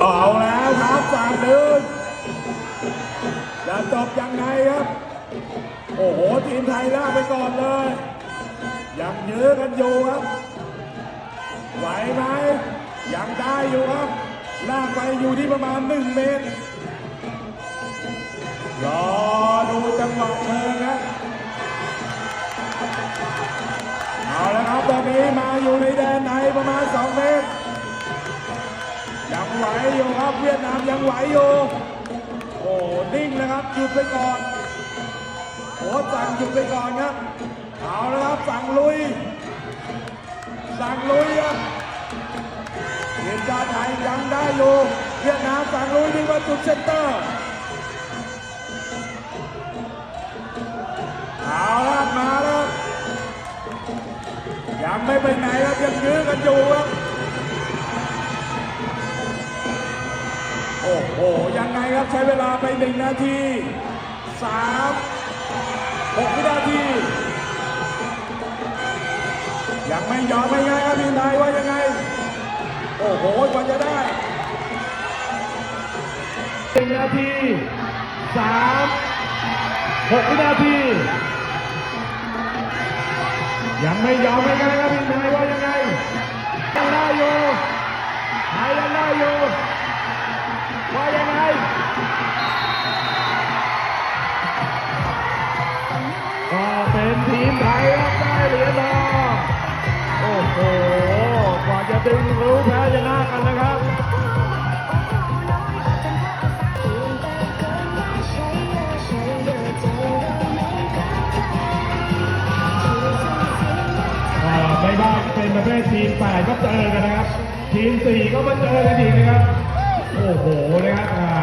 เอาแล้วครับสามหนึ่งจะจบยังไงครับ โอ้โห ทีมไทยลากไปก่อนเลย ยังยื้อกันอยู่ครับ ไหวไหม ยังได้อยู่ครับ ลากไปอยู่ที่ประมาณหนึ่งเมตร รอดูจังหวะเชิงครับ เอาแล้วครับตอนนี้มาอยู่ในแดนในประมาณ2เมตร ยังไหวอยู่ครับเวียดนามยังไหวอยู่โอ้นิ่งนะครับหยุดไปก่อนโอ้สั่งหยุดไปก่อนครับเอาล้วครับสั่งลุย สั่งลุยครับทีมชาติไทยยังได้อยู่เวียดนามสั่งลุยดีกว่าจุดเซนเตอร์เอาละมาแล้วยังไม่ไปไหนครับยังยื้อกันอยู่ครับ อ้โห ยังไงครับใช้เวลาไปหนึ่งนาทีสามหกวินาที ยังไม่ยอมไม่ง่ายครับพี่นายว่ายังไง โอ้โหกว่าจะได้หนึ่งนาทีสามหกวินาที ยังไม่ยอมไม่ง่ายครับพี่นายว่ายังไงยั รู้แพ้ชนะกันนะครับอ่าไม่ได้เป็นประเภททีมแปดก็เจอกันนะครับ ทีมสี่ก็มาเจอกันอีกนะครับ โอ้โหนะครับ